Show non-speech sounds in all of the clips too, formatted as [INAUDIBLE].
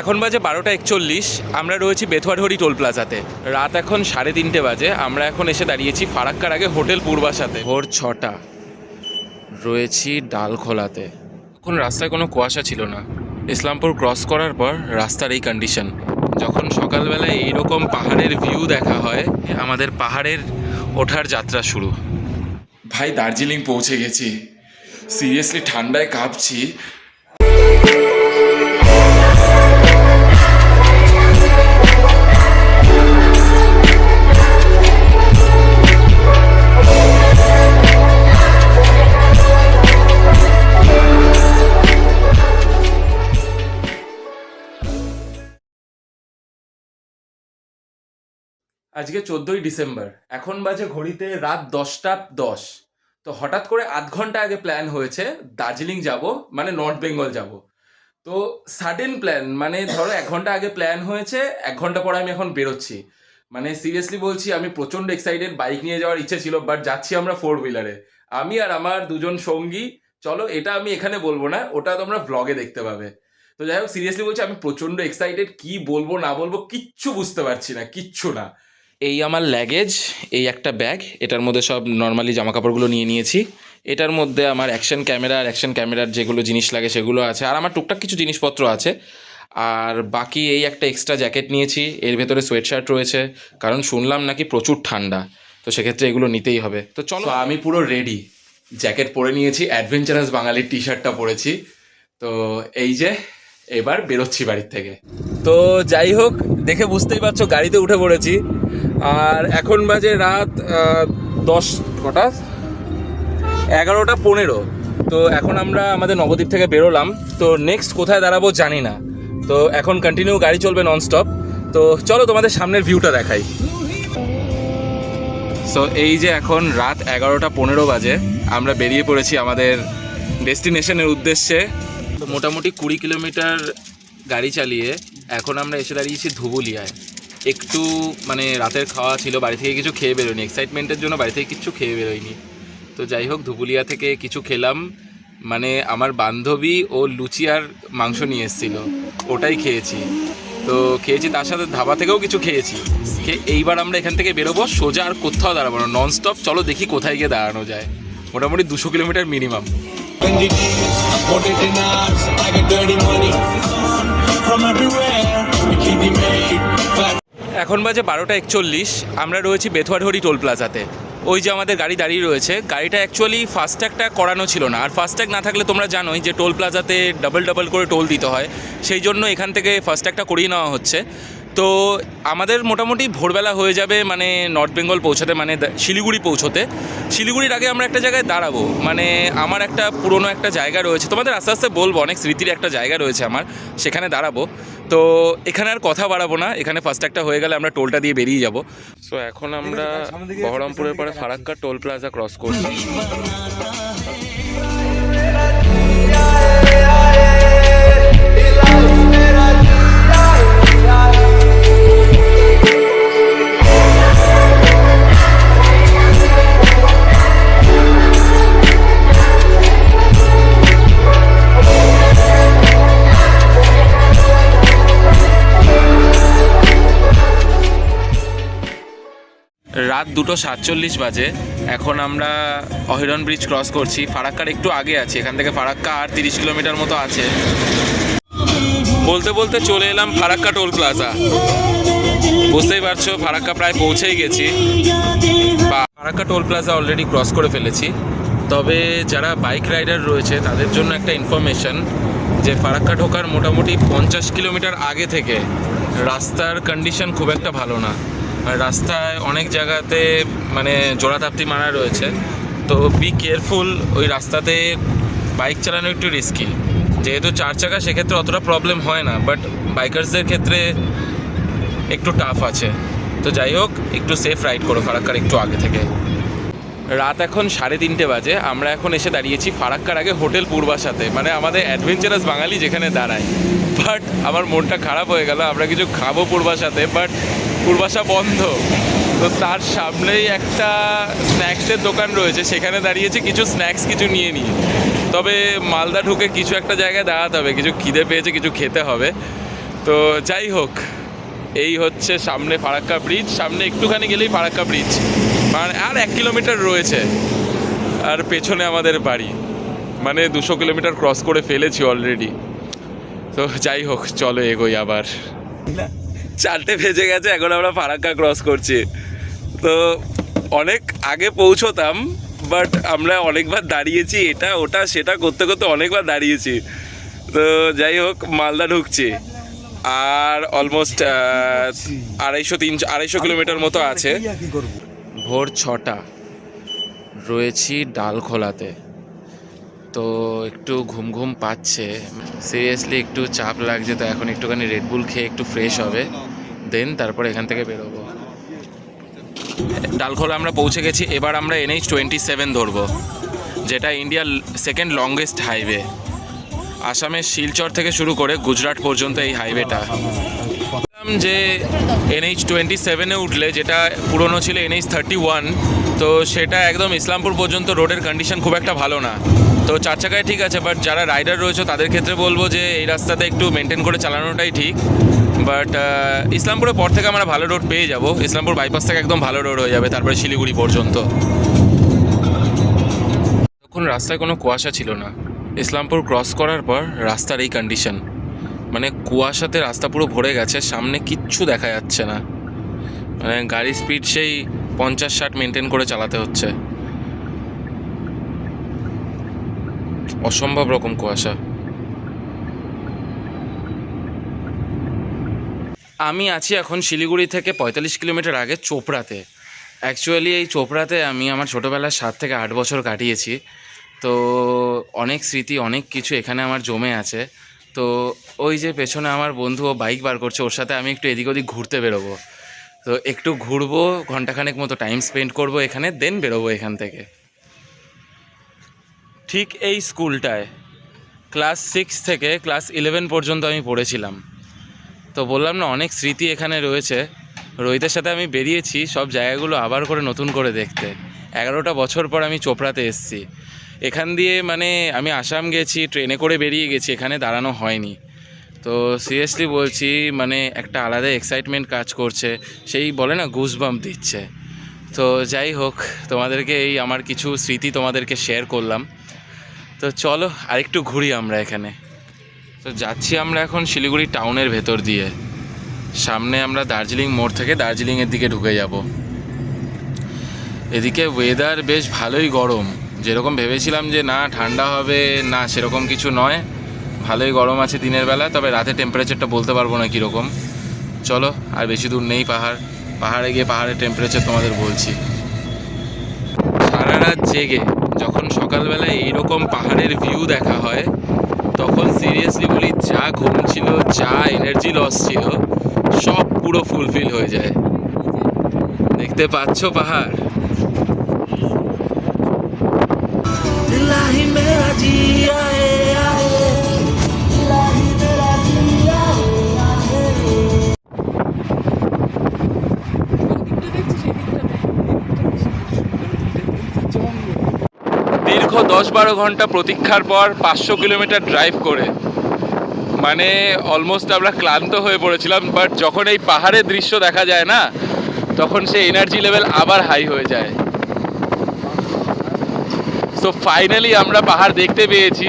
এখন বাজে বারোটা একচল্লিশ, আমরা রয়েছি বেথুয়াঢড়ি টোল প্লাজাতে। রাত এখন সাড়ে তিনটে বাজে, আমরা এখন এসে দাঁড়িয়েছি ফারাক্কার আগে হোটেল পূর্বাসাতে ভোর ছটা, রয়েছি ডালখোলাতে। এখন রাস্তায় কোনো কুয়াশা ছিল না। ইসলামপুর ক্রস করার পর রাস্তার এই কন্ডিশন যখন সকালবেলায় এইরকম পাহাড়ের ভিউ দেখা হয়, আমাদের পাহাড়ের ওঠার যাত্রা শুরু। ভাই, দার্জিলিং পৌঁছে গেছি। সিরিয়াসলি ঠান্ডায় কাঁপছি। আজকে চোদ্দোই ডিসেম্বর। এখন বাজে ঘড়িতে রাত দশটা দশ। তো হঠাৎ করে আধ ঘণ্টা আগে প্ল্যান হয়েছে, দার্জিলিং যাব মানে নর্থ বেঙ্গল যাব। তো সাডেন প্ল্যান মানে ধরো এক ঘণ্টা আগে প্ল্যান হয়েছে, এক ঘণ্টা পরে আমি এখন বেরোচ্ছি। মানে সিরিয়াসলি বলছি, আমি প্রচণ্ড এক্সাইটেড বাইক নিয়ে যাওয়ার ইচ্ছে ছিল বাট যাচ্ছি আমরা ফোর হুইলারে আমি আর আমার দুজন সঙ্গী, চলো এটা আমি এখানে বলব না, ওটা তোমরা ব্লগে দেখতে পাবে। তো যাই হোক সিরিয়াসলি বলছি, আমি প্রচণ্ড এক্সাইটেড কি বলব না বলব কিচ্ছু বুঝতে পারছি না, কিচ্ছু না। এই আমার ল্যাগেজ এই একটা ব্যাগ এটার মধ্যে সব নর্মালি জামা কাপড়গুলো নিয়ে নিয়েছি। এটার মধ্যে আমার অ্যাকশন ক্যামেরা আর অ্যাকশন ক্যামেরার যেগুলো জিনিস লাগে সেগুলো আছে। আর আমার টুকটাক কিছু জিনিসপত্র আছে। আর বাকি এই একটা এক্সট্রা জ্যাকেট নিয়েছি। এর ভেতরে সোয়েট শার্ট রয়েছে। কারণ শুনলাম নাকি প্রচুর ঠান্ডা। তো সেক্ষেত্রে এগুলো নিতেই হবে। তো চলো। আমি পুরো রেডি জ্যাকেট পরে নিয়েছি। অ্যাডভেঞ্চারাস বাঙালির টি শার্টটা পরেছি। তো এই যে এবার বেরোচ্ছি বাড়ির থেকে। তো যাই হোক দেখে বুঝতেই পারছ গাড়িতে উঠে পড়েছি। আর এখন বাজে রাত দশ, কটা? এগারোটা পনেরো। তো এখন আমরা আমাদের নবদ্বীপ থেকে বেরোলাম। তো নেক্সট কোথায় দাঁড়াবো জানি না। তো এখন কন্টিনিউ গাড়ি চলবে ননস্টপ তো চলো তোমাদের সামনের ভিউটা দেখাই। সো এই যে এখন রাত এগারোটা পনেরো বাজে। আমরা বেরিয়ে পড়েছি আমাদের ডেস্টিনেশনের উদ্দেশ্যে। তো মোটামুটি কুড়ি কিলোমিটার গাড়ি চালিয়ে এখন আমরা এসে দাঁড়িয়েছি ধুবুলিয়ায়। একটু মানে রাতের খাওয়া ছিল, বাড়ি থেকে কিছু খেয়ে বেরোয়নি। এক্সাইটমেন্টের জন্য বাড়ি থেকে কিছু খেয়ে বেরোয়নি। তো যাই হোক, ধুবুলিয়া থেকে কিছু খেলাম। মানে আমার বান্ধবী ও লুচি আর মাংস নিয়ে এসেছিল। ওটাই খেয়েছি। তো খেয়েছি, তার সাথে ধাবা থেকেও কিছু খেয়েছি। খেয়ে এইবার আমরা এখান থেকে বেরোবো, সোজা আর কোথাও দাঁড়াবো না। নন স্টপ চলো দেখি কোথায় গিয়ে দাঁড়ানো যায়। মোটামুটি দুশো kilometre minimum from everywhere. Bikini made. Fat এখন বাজে বারোটা একচল্লিশ, আমরা রয়েছি বেথুয়াঢড়ি টোল প্লাজাতে। ওই যে আমাদের গাড়ি দাঁড়িয়ে রয়েছে, গাড়িটা অ্যাকচুয়ালি ফাস্ট্যাগটা করানো ছিল না। আর ফাস্ট্যাগ না থাকলে তোমরা জানোই যে টোল প্লাজাতে ডাবল ডাবল করে টোল দিতে হয়। সেই জন্য এখান থেকে ফাস্ট্যাগটা করিয়ে নেওয়া হচ্ছে। তো আমাদের মোটামুটি ভোরবেলা হয়ে যাবে মানে নর্থ বেঙ্গল পৌঁছাতে মানে শিলিগুড়ি পৌঁছতে। শিলিগুড়ির আগে আমরা একটা জায়গায় দাঁড়াবো। মানে আমার একটা পুরনো একটা জায়গা রয়েছে। তোমাদের আস্তে আস্তে বলব, অনেক স্মৃতির একটা জায়গা রয়েছে আমার। সেখানে দাঁড়াবো। তো এখানে আর কথা বাড়াবো না। এখানে ফার্স্ট একটা হয়ে গেলে আমরা টোলটা দিয়ে বেরিয়ে যাব। সো এখন আমরা বহরমপুরের পরে ফারাক্কা টোল প্লাজা ক্রস করছি। রাত দুটো সাতচল্লিশ বাজে। এখন আমরা অহিরন ব্রিজ ক্রস করছি। ফারাক্কার একটু আগে আছে। এখান থেকে ফারাক্কা আর তিরিশ কিলোমিটার মতো আছে। বলতে বলতে চলে এলাম ফারাক্কা টোল প্লাজা। বুঝতেই পারছ, ফারাক্কা প্রায় পৌঁছেই গেছি। Farakka toll plaza already cross করে ফেলেছি। তবে যারা বাইক রাইডার রয়েছে, তাদের জন্য একটা ইনফরমেশন যে ফারাক্কা ঢোকার মোটামুটি পঞ্চাশ কিলোমিটার আগে থেকে রাস্তার কন্ডিশন খুব একটা ভালো না। রাস্তায় অনেক জায়গাতে মানে জোড়াতাপ্তি মারা রয়েছে। তো বি কেয়ারফুল ওই রাস্তাতে বাইক চালানো একটু রিস্কি যেহেতু চার চাকা, সেক্ষেত্রে অতটা প্রবলেম হয় না। বাট বাইকার্সদের ক্ষেত্রে একটু টাফ আছে। তো যাই হোক, একটু সেফ রাইড করো ফারাক্কার একটু আগে থেকে। রাত এখন সাড়ে তিনটে বাজে। আমরা এখন এসে দাঁড়িয়েছি ফারাক্কার আগে হোটেল পূর্বাসাতে মানে আমাদের অ্যাডভেঞ্চারাস বাঙালি যেখানে দাঁড়ায়। বাট আমার মনটা খারাপ হয়ে গেল। আমরা কিছু খাব পূর্বাসাতে বাট পূর্বাসা বন্ধ। তো তার সামনেই একটা স্ন্যাক্সের দোকান রয়েছে, সেখানে দাঁড়িয়েছি কিছু স্ন্যাক্স, কিছু নিয়ে নিই তবে মালদা ঢুকে কিছু একটা জায়গায় দাঁড়াতে হবে, কিছু খিদে পেয়েছে, কিছু খেতে হবে। তো যাই হোক, এই হচ্ছে সামনে ফারাক্কা ব্রিজ, সামনে একটুখানি গেলেই ফারাক্কা ব্রিজ। মানে আর এক কিলোমিটার রয়েছে, আর পেছনে আমাদের বাড়ি। মানে দুশো কিলোমিটার ক্রস করে ফেলেছি অলরেডি তো যাই হোক, চলো এগোই আবার। চারটে ভেজে গেছে এখন আমরা ফারাক্কা ক্রস করছি। তো অনেক আগে পৌঁছতাম বাট আমরা অনেকবার দাঁড়িয়েছি এটা ওটা সেটা করতে করতে অনেকবার দাঁড়িয়েছি। তো যাই হোক মালদা ঢুকছি। আর অলমোস্ট আড়াইশো তিন আড়াইশো কিলোমিটার মতো আছে। ভোর ছটা। রয়েছি ডালখোলাতে। তো একটু ঘুম ঘুম পাচ্ছে। সিরিয়াসলি একটু চাপ লাগছে, তো এখন একটুখানি রেডবুল খেয়ে একটু ফ্রেশ হবে। দেন তারপর এখান থেকে বেরোবো। ডালখোলা আমরা পৌঁছে গেছি, এবার আমরা এনএইচ টোয়েন্টি সেভেন ধরবো, যেটা ইন্ডিয়ার সেকেন্ড লংগেস্ট হাইওয়ে আসামের শিলচর থেকে শুরু করে গুজরাট পর্যন্ত এই হাইওয়েটা যে এনএইচ টোয়েন্টি সেভেনে উঠলে, যেটা পুরনো ছিল এনএইচ থার্টি ওয়ান তো সেটা একদম ইসলামপুর পর্যন্ত রোডের কন্ডিশন খুব একটা ভালো না। তো চার চাকায় ঠিক আছে বাট যারা রাইডার রয়েছে তাদের ক্ষেত্রে বলব যে এই রাস্তাতে একটু মেনটেন করে চালানোটাই ঠিক। বাট ইসলামপুরের পর থেকে আমরা ভালো রোড পেয়ে যাব। ইসলামপুর বাইপাস থেকে একদম ভালো রোড হয়ে যাবে তারপরে শিলিগুড়ি পর্যন্ত। তখন রাস্তায় কোনো কুয়াশা ছিল না। ইসলামপুর ক্রস করার পর রাস্তার এই কন্ডিশন মানে কুয়াশাতে রাস্তা পুরো ভরে গেছে, সামনে কিচ্ছু দেখা যাচ্ছে না। মানে গাড়ির স্পিড সেই পঞ্চাশ ষাট মেনটেন করে চালাতে হচ্ছে। অসম্ভব রকম কুয়াশা। আমি আছি এখন শিলিগুড়ি থেকে পঁয়তাল্লিশ কিলোমিটার আগে চোপড়াতে। অ্যাকচুয়ালি এই চোপড়াতে আমি আমার ছোটোবেলার সাত থেকে আট বছর কাটিয়েছি। তো অনেক স্মৃতি, অনেক কিছু এখানে আমার জমে আছে। তো ওই যে পেছনে আমার বন্ধু ও বাইক বার করছে, ওর সাথে আমি একটু এদিক ওদিক ঘুরতে বেরোবো। তো একটু ঘুরবো, ঘন্টাখানেক মতো টাইম স্পেন্ড করব এখানে দেন বেরোবো এখান থেকে। ঠিক এই স্কুলটায় ক্লাস সিক্স থেকে ক্লাস ইলেভেন পর্যন্ত আমি পড়েছিলাম। তো বললাম না, অনেক স্মৃতি এখানে রয়েছে। রোহিতের সাথে আমি বেরিয়েছি, সব জায়গাগুলো আবার করে নতুন করে দেখতে। এগারোটা বছর পর আমি চোপড়াতে এসেছি। এখান দিয়ে মানে আমি আসাম গেছি, ট্রেনে করে বেরিয়ে গেছি, এখানে দাঁড়ানো হয়নি। তো সিরিয়াসলি বলছি মানে একটা আলাদা এক্সাইটমেন্ট কাজ করছে, সেই বলে না গুজবাম্প দিচ্ছে। তো যাই হোক, তোমাদেরকে এই আমার কিছু স্মৃতি তোমাদেরকে শেয়ার করলাম। তো চলো, আরেকটু ঘুরি আমরা এখানে। তো যাচ্ছি আমরা এখন শিলিগুড়ি টাউনের ভেতর দিয়ে। সামনে আমরা দার্জিলিং মোড় থেকে দার্জিলিংয়ের দিকে ঢুকে যাব। এদিকে ওয়েদার বেশ ভালোই গরম। যেরকম ভেবেছিলাম যে না, ঠান্ডা হবে, না, সেরকম কিছু নয়। ভালোই গরম আছে দিনের বেলা, তবে রাতে টেম্পারেচারটা বলতে পারব না কীরকম। চলো, আর বেশি দূর নেই পাহাড়। পাহাড়ে গিয়ে পাহাড়ের টেম্পারেচার তোমাদের বলছি। সারা রাত জেগে যখন সকালবেলায় এইরকম পাহাড়ের ভিউ দেখা হয়, তখন সিরিয়াসলি বলি, যা ঘুম ছিল, যা এনার্জি লস ছিল, সব পুরো ফুলফিল হয়ে যায়। দেখতে পাচ্ছ পাহাড়? দীর্ঘ দশ বারো ঘণ্টা প্রতীক্ষার পর পাঁচশো কিলোমিটার ড্রাইভ করে। মানে অলমোস্ট আমরা ক্লান্ত হয়ে পড়েছিলাম বাট যখন এই পাহাড়ের দৃশ্য দেখা যায় না, তখন সে এনার্জি লেভেল আবার হাই হয়ে যায়। তো ফাইনালি আমরা পাহাড় দেখতে পেয়েছি।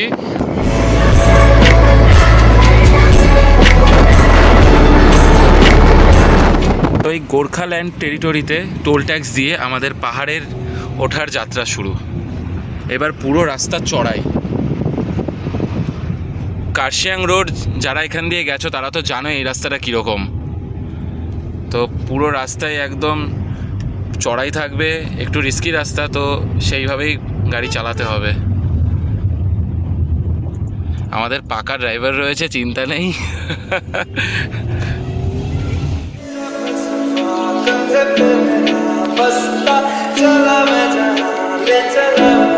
তো এই গোর্খাল্যান্ড টেরিটরিতে টোল ট্যাক্স দিয়ে আমাদের পাহাড়ের ওঠার যাত্রা শুরু। এবার পুরো রাস্তা চড়াই কার্শিয়াং রোড যারা এখান দিয়ে গেছো তারা তো জানো এই রাস্তাটা কীরকম তো পুরো রাস্তায় একদম চড়াই থাকবে একটু রিস্কি রাস্তা তো সেইভাবেই গাড়ি চালাতে হবে আমাদের পাকা ড্রাইভার রয়েছে চিন্তা নেই [LAUGHS] बसता चला मैं जहाँ ले चला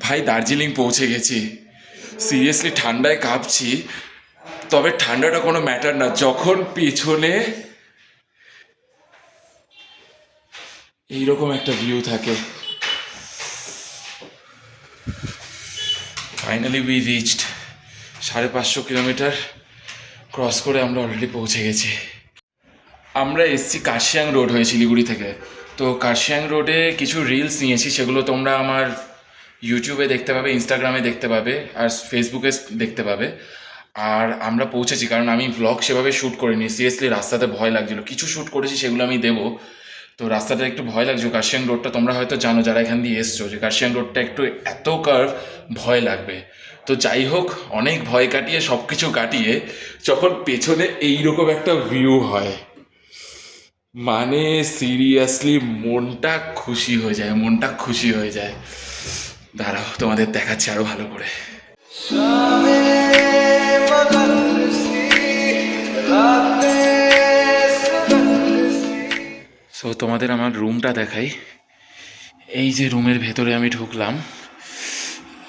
ভাই দার্জিলিং পৌঁছে গেছি। সিরিয়াসলি ঠান্ডায় কাঁপছি। তবে ঠান্ডাটা কোনো ম্যাটার না। যখন পিছনে এইরকম একটা ভিউ থাকে। ফাইনালি উই রিচড সাড়ে পাঁচশো কিলোমিটার। ক্রস করে আমরা অলরেডি পৌঁছে গেছি। আমরা এসছি কার্শিয়াং রোড হয়ে শিলিগুড়ি থেকে। তো কার্শিয়াং রোডে কিছু রিলস নিয়েছি, সেগুলো তোমরা আমার ইউটিউবে দেখতে পাবে ইনস্টাগ্রামে দেখতে পাবে, আর ফেসবুকে দেখতে পাবে। আর আমরা পৌঁছেছি, কারণ আমি ভ্লগ সেভাবে শ্যুট করিনি। সিরিয়াসলি রাস্তাতে ভয় লাগছিল। কিছু শ্যুট করেছি, সেগুলো আমি দেবো। তো রাস্তাটা একটু ভয় লাগছে কার্শিয়াং রোডটা তোমরা হয়তো জানো, যারা এখান দিয়ে এসছো, যে কার্শিয়াং রোডটা একটু এত কার্ভ ভয় লাগবে। তো যাই হোক অনেক ভয় কাটিয়ে সব কিছু কাটিয়ে যখন পেছনে এইরকম একটা ভিউ হয় মানে সিরিয়াসলি মনটা খুশি হয়ে যায়, মনটা খুশি হয়ে যায়। দাঁড়াও, তোমাদের দেখাচ্ছি আরও ভালো করে। সো তোমাদের আমার রুমটা দেখাই। এই যে রুমের ভেতরে আমি ঢুকলাম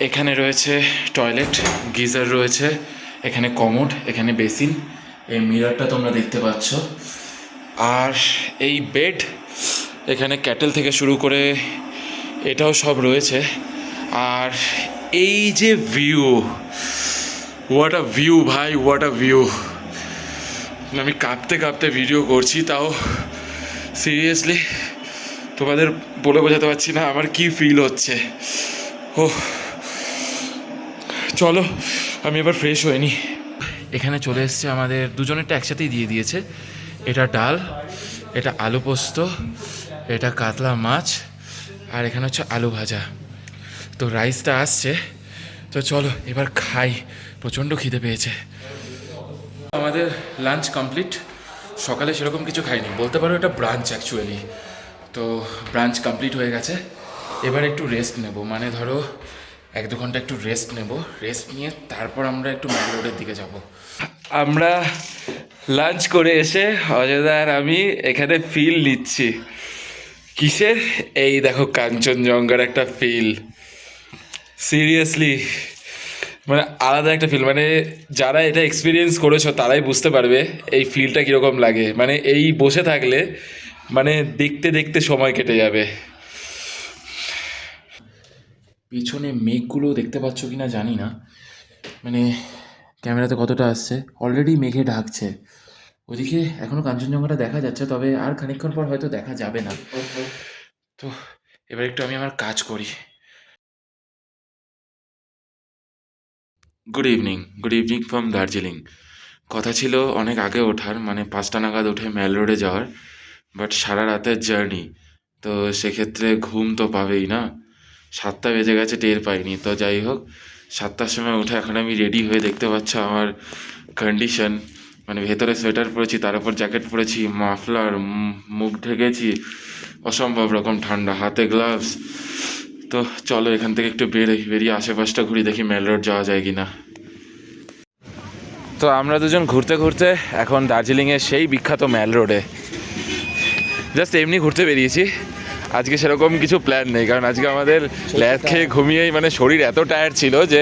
এখানে রয়েছে টয়লেট গিজার রয়েছে, এখানে কমোড, এখানে বেসিন, এই মিরারটা তোমরা দেখতে পাচ্ছ। আর এই বেড এখানে ক্যাটেল থেকে শুরু করে এটাও সব রয়েছে। আর এই যে ভিউ হোয়াট আ ভিউ ভাই হোয়াট আ ভিউ আমি কাঁপতে কাঁপতে ভিডিও করছি, তাও সিরিয়াসলি তোমাদের বলে বোঝাতে পারছি না আমার কি ফিল হচ্ছে। ও চলো, আমি এবার ফ্রেশ হয়নি এখানে চলে এসছে আমাদের দুজনেরটা একসাথেই দিয়ে দিয়েছে। এটা ডাল, এটা আলু পোস্ত, এটা কাতলা মাছ, আর এখানে হচ্ছে আলু ভাজা। তো রাইসটা আসছে। তো চলো, এবার খাই। প্রচণ্ড খিদে পেয়েছে। আমাদের লাঞ্চ কমপ্লিট সকালে সেরকম কিছু খাইনি। বলতে পারো এটা ব্রাঞ্চ অ্যাকচুয়ালি তো ব্রাঞ্চ কমপ্লিট হয়ে গেছে। এবার একটু রেস্ট নেব। মানে ধরো এক দু ঘণ্টা একটু রেস্ট নেব। রেস্ট নিয়ে তারপর আমরা একটু রোডের দিকে যাব। আমরা লাঞ্চ করে এসে অজয় আর আমি এখানে ফিল নিচ্ছি। কিসের? এই দেখো কাঞ্চনজঙ্ঘার একটা ফিল সিরিয়াসলি মানে আলাদা একটা ফিল মানে যারা এটা এক্সপিরিয়েন্স করেছ, তারাই বুঝতে পারবে এই ফিলটা কীরকম লাগে। মানে এই বসে থাকলে মানে দেখতে দেখতে সময় কেটে যাবে। পিছনে মেঘগুলো দেখতে পাচ্ছ কি না জানি না। মানে ক্যামেরাতে কতটা আসছে? অলরেডি মেঘে ঢাকছে। ওদিকে এখনও কাঞ্চনজঙ্ঘাটা দেখা যাচ্ছে, তবে আর খানিকক্ষণ পর হয়তো দেখা যাবে না। তো এবার একটু আমি আমার কাজ করি। Good evening good evening from Darjeeling কথা ছিল অনেক আগে ওঠার মানে পাঁচটা নাগাদ উঠে ম্যাল রোডে যাওয়ার বাট সারা রাতের জার্নি তো সেক্ষেত্রে ঘুম তো পাবেই না। সাতটা বেজে গেছে, টের পাইনি। তো যাই হোক, সাতটার সময় উঠে এখন আমি রেডি হয়ে দেখতে পাচ্ছ আমার কন্ডিশন মানে ভেতরে সোয়েটার পরেছি, তার উপর জ্যাকেট পরেছি মাফলার মুখ ঢেকেছি। অসম্ভব রকম ঠান্ডা, হাতে গ্লাভস তো চলো এখান থেকে একটু বেরোই বেরিয়ে আশেপাশটা ঘুরি, দেখি মেল রোড যাওয়া যায় কি না তো আমরা দুজন ঘুরতে ঘুরতে এখন দার্জিলিংয়ের সেই বিখ্যাত ম্যাল রোডে। জাস্ট এমনি ঘুরতে বেরিয়েছি। আজকে সেরকম কিছু প্ল্যান নেই কারণ আজকে আমাদের ল্যাদ খেয়ে ঘুমিয়েই মানে শরীর এত টায়ার্ড ছিল যে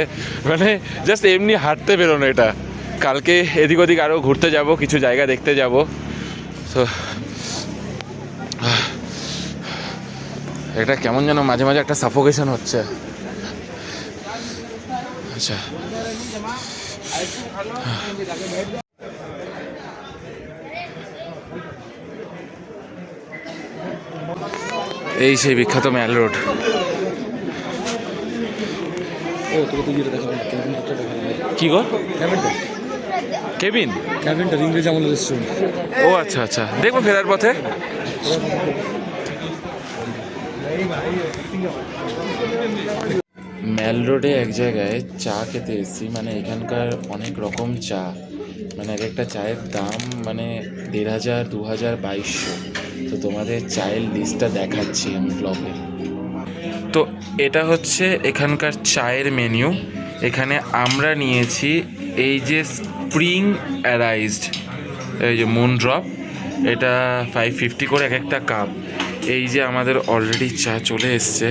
মানে জাস্ট এমনি হাঁটতে বেরোনো এটা। কালকে এদিক ওদিক আরও ঘুরতে যাব কিছু জায়গা দেখতে যাব। তো এটা কেমন যেন মাঝে মাঝে একটা সাফোকেশন হচ্ছে। আচ্ছা। এই সেই বিখ্যাত ম্যাল রোড। কি গো? কেবিন ক্যাবিনটা ইংরেজি আমলের রেস্টুরেন্ট ও আচ্ছা আচ্ছা। দেখব ফেরার পথে। ম্যাল রোডে এক জায়গায় চা খেতে এসেছি মানে এখানকার অনেক রকম চা। মানে এক একটা চায়ের দাম মানে দেড় হাজার দু হাজার বাইশশো। তো তোমাদের চায়ের লিস্টটা দেখাচ্ছি আমি ব্লগে তো এটা হচ্ছে এখানকার চায়ের মেনু এখানে আমরা নিয়েছি এই যে স্প্রিং অ্যারাইজড এই যে মুন ড্রপ এটা ফাইভ ফিফটি করে এক একটা কাপ এই যে আমাদের অলরেডি চা চলে এসছে,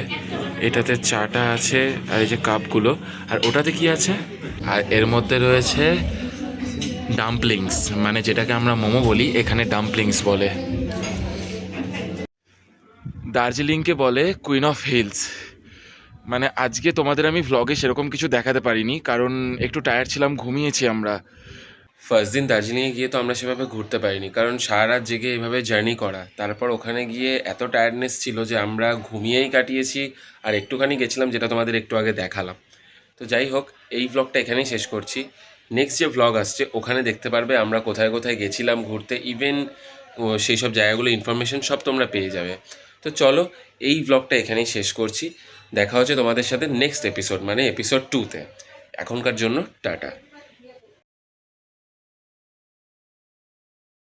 এটাতে চাটা আছে আর এই যে কাপগুলো আর ওটাতে কি আছে? আর এর মধ্যে রয়েছে ডাম্পলিংস মানে যেটাকে আমরা মোমো বলি, এখানে ডাম্পলিংস বলে। দার্জিলিংকে বলে কুইন অফ হিলস মানে আজকে তোমাদের আমি ভ্লগে সেরকম কিছু দেখাতে পারিনি, কারণ একটু টায়ার্ড ছিলাম, ঘুমিয়েছি আমরা। ফার্স্ট দিন দার্জিলিংয়ে গিয়ে তো আমরা সেভাবে ঘুরতে পারিনি, কারণ সারা রাত জেগে এভাবে জার্নি করা। তারপর ওখানে গিয়ে এত টায়ার্ডনেস ছিল যে আমরা ঘুমিয়েই কাটিয়েছি, আর একটুখানি গেছিলাম যেটা তোমাদের একটু আগে দেখালাম। তো যাই হোক, এই ভ্লগটা এখানেই শেষ করছি। নেক্সট যে ভ্লগ আসছে, ওখানে দেখতে পারবে আমরা কোথায় কোথায় গেছিলাম ঘুরতে ইভেন সেই সব জায়গাগুলো ইনফরমেশন সব তোমরা পেয়ে যাবে। তো চলো এই ব্লগটা এখানেই শেষ করছি। দেখা হচ্ছে তোমাদের সাথে নেক্সট এপিসোড মানে এপিসোড টুতে এখনকার জন্য টাটা।